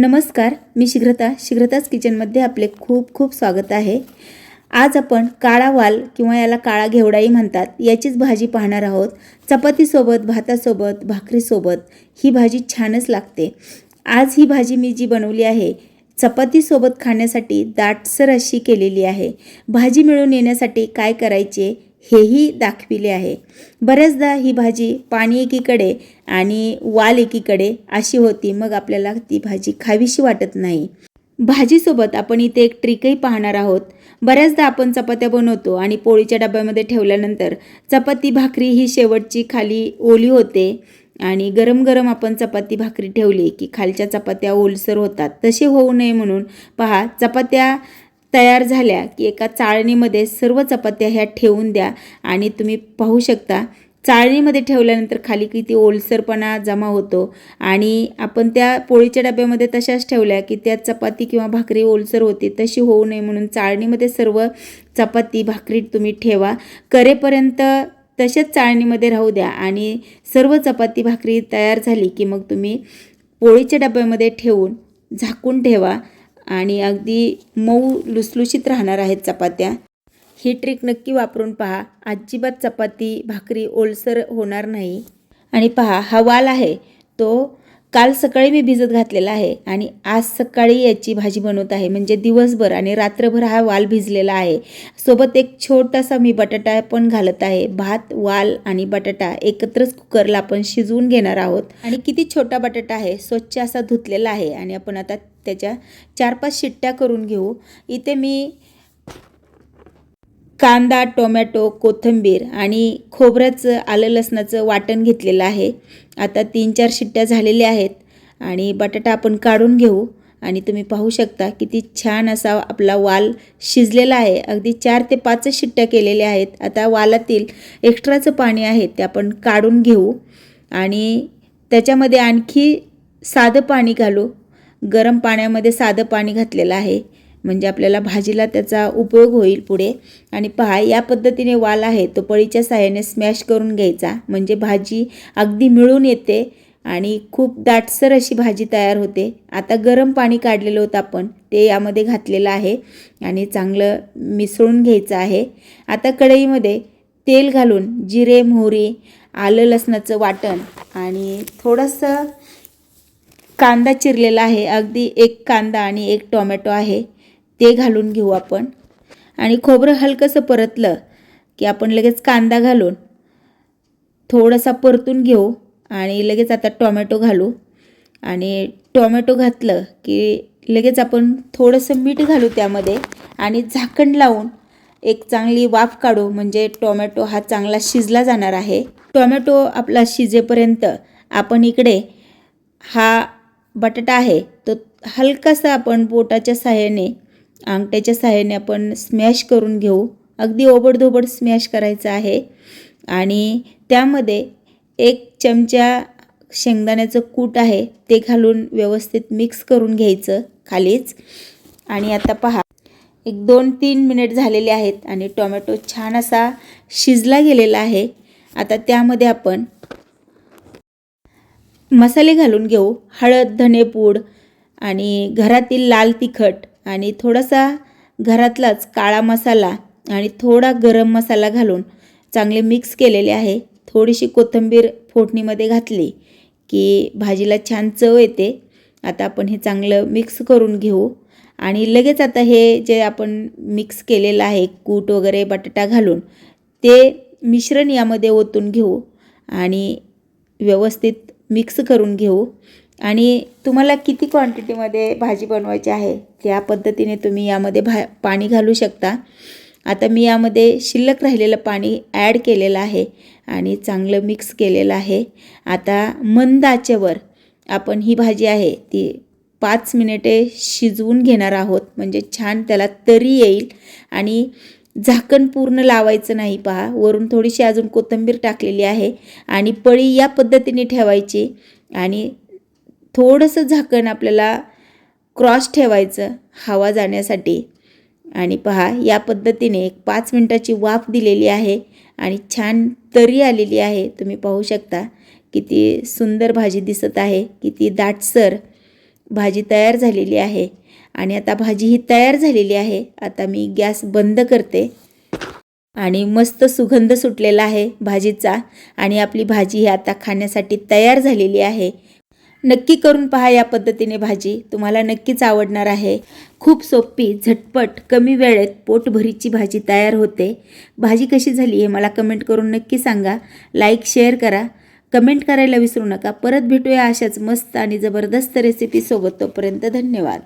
नमस्कार मी शीघ्रता शीघ्रताच किचनमध्ये आपले खूप खूप स्वागत आहे. आज आपण काळा वाल किंवा याला काळा घेवडाही म्हणतात याचीच भाजी पाहणार आहोत. चपातीसोबत भातासोबत भाकरीसोबत ही भाजी छानच लागते. आज ही भाजी मी जी बनवली आहे चपातीसोबत खाण्यासाठी दाटसर अशी केलेली आहे. भाजी मिळून येण्यासाठी काय करायचे? हेही दाखविले आहे. बऱ्याचदा ही भाजी पाणी एकीकडे आणि वाल एकीकडे अशी होती मग आपल्याला ती भाजी खावीशी वाटत नाही. भाजीसोबत आपण इथे एक ट्रिकही पाहणार आहोत. बऱ्याचदा आपण चपात्या बनवतो आणि पोळीच्या डब्यामध्ये ठेवल्यानंतर चपाती भाकरी ही शेवटची खाली ओली होते आणि गरम गरम आपण चपाती भाकरी ठेवली की खालच्या चपात्या ओलसर होतात. तसे होऊ नये म्हणून पहा चपात्या तयार झाल्या की एका चाळणीमध्ये सर्व चपात्या ह्या ठेवून द्या आणि तुम्ही पाहू शकता चाळणीमध्ये ठेवल्यानंतर खाली किती ओलसरपणा जमा होतो आणि आपण त्या पोळीच्या डब्यामध्ये तशाच ठेवल्या की त्या चपाती किंवा भाकरी ओलसर होती तशी होऊ नये म्हणून चाळणीमध्ये सर्व चपाती भाकरी तुम्ही ठेवा. करेपर्यंत तशाच चाळणीमध्ये राहू द्या आणि सर्व चपाती भाकरी तयार झाली की मग तुम्ही पोळीच्या डब्यामध्ये ठेवून झाकून ठेवा. आणि अगदी मऊ लुसलुशीत राहणार आहेत चपात्या. ही ट्रिक नक्की वापरून पहा. अजिबात चपाती भाकरी ओलसर होणार नाही. आणि पहा हा वाल आहे. तो काल सकाळी मी भिजत घातलेला आहे आणि आज सकाळी याची भाजी बनवत आहे. म्हणजे दिवसभर आणि रात्रभर हा वाल भिजलेला आहे. सोबत एक छोटासा मी बटाटा पण घालत आहे. भात वाल आणि बटाटा एकत्रच कुकरला आपण शिजवून घेणार आहोत. आणि किती छोटा बटाटा आहे स्वच्छ असा धुतलेला आहे. आणि आपण आता त्याच्या चार पाच शिट्ट्या करून घेऊ. इथे मी कांदा टोमॅटो कोथिंबीर आणि खोबऱ्याचं आलं लसणाचं वाटण घेतलेलं आहे. आता तीन चार शिट्ट्या झालेल्या आहेत आणि बटाटा आपण काढून घेऊ. आणि तुम्ही पाहू शकता किती छान असा आपला वाल शिजलेला आहे. अगदी चार ते पाचच शिट्ट्या केलेल्या आहेत. आता वालातील एक्स्ट्राचं पाणी आहे ते आपण काढून घेऊ. आणि त्याच्यामध्ये आणखी साधं पाणी घालू. गरम पाण्यामध्ये साधं पाणी घातलेलं आहे. म्हणजे आपल्याला भाजीला त्याचा उपयोग होईल पुढे. आणि पहा या पद्धतीने वाल आहे तो पळीच्या साह्याने स्मॅश करून घ्यायचा. म्हणजे भाजी अगदी मिळून येते आणि खूप दाटसर अशी भाजी तयार होते. आता गरम पाणी काढलेलं होतं आपण ते यामध्ये घातलेलं आहे आणि चांगलं मिसळून घ्यायचं आहे. आता कढईमध्ये तेल घालून जिरे मोहरी आलं लसणाचं वाटण आणि थोडंसं कांदा चिरलेला आहे. अगदी एक कांदा आणि एक टोमॅटो आहे. ते घालून घेऊ आपण. आणि खोबरं हलकंसं परतलं की आपण लगेच कांदा घालून थोडासा परतून घेऊ आणि लगेच आता टोमॅटो घालू. आणि टोमॅटो घातलं की लगेच आपण थोडंसं मीठ घालू त्यामध्ये आणि झाकण लावून एक चांगली वाफ काढू. म्हणजे टोमॅटो हा चांगला शिजला जाणार आहे. टोमॅटो आपला शिजेपर्यंत आपण इकडे हा बटाटा आहे तो हलकासा आपण बोटाच्या सहाय्याने अंगठ्याच्या साह्याने आपण स्मॅश करून घेऊ. अगदी ओबडधोबड स्मॅश करायचं आहे. आणि त्यामध्ये एक चमचा शेंगदाण्याचं कूट आहे ते घालून व्यवस्थित मिक्स करून घ्यायचं खालीच. आणि आता पहा एक दोन तीन मिनिट झालेले आहेत आणि टोमॅटो छान असा शिजला गेलेला आहे. आता त्यामध्ये आपण मसाले घालून घेऊ. हळद धनेपूड आणि घरातील लाल तिखट आणि थोडासा घरातलाच काळा मसाला आणि थोडा गरम मसाला घालून चांगले मिक्स केलेले आहे. थोडीशी कोथिंबीर फोडणीमध्ये घातली की भाजीला छान चव येते. आता आपण हे चांगलं मिक्स करून घेऊ. आणि लगेच आता हे जे आपण मिक्स केलेलं आहे कूट वगैरे बटाटा घालून ते मिश्रण यामध्ये ओतून घेऊ आणि व्यवस्थित मिक्स करून घेऊ. आणि तुम्हाला किती क्वांटिटीमध्ये भाजी बनवायची आहे त्या पद्धतीने तुम्ही यामध्ये भा पाणी घालू शकता. आता मी यामध्ये शिल्लक राहिलेलं पाणी ॲड केलेलं आहे आणि चांगलं मिक्स केलेलं आहे. आता मंद आचेवर आपण ही भाजी आहे ती पाच मिनिटे शिजवून घेणार आहोत. म्हणजे छान त्याला तरी येईल. आणि झाकण पूर्ण लावायचं नाही पहा. वरून थोडीशी अजून कोथिंबीर टाकलेली आहे आणि पळी या पद्धतीने ठेवायची आणि थोडंसं झाकण आपल्याला क्रॉस ठेवायचं हवा जाण्यासाठी. आणि पहा या पद्धतीने एक पाच मिनटाची वाफ दिलेली आहे आणि छान तरी आलेली आहे. तुम्ही पाहू शकता किती सुंदर भाजी दिसत आहे किती दाटसर भाजी तयार झालेली आहे. आणि आता भाजी ही तयार झालेली आहे. आता मी गॅस बंद करते. आणि मस्त सुगंध सुटलेला आहे भाजीचा. आणि आपली भाजी ही आता खाण्यासाठी तयार झालेली आहे. नक्की करून पहा या पद्धतीने भाजी. तुम्हाला नक्कीच आवडणार आहे. खूप सोपी झटपट कमी वेळेत पोटभरीची भाजी तयार होते. भाजी कशी झाली हे मला कमेंट करून नक्की सांगा. लाईक शेअर करा. कमेंट करायला विसरू नका. परत भेटूया अशाच मस्त आणि जबरदस्त रेसिपीसोबत तोपर्यंत धन्यवाद.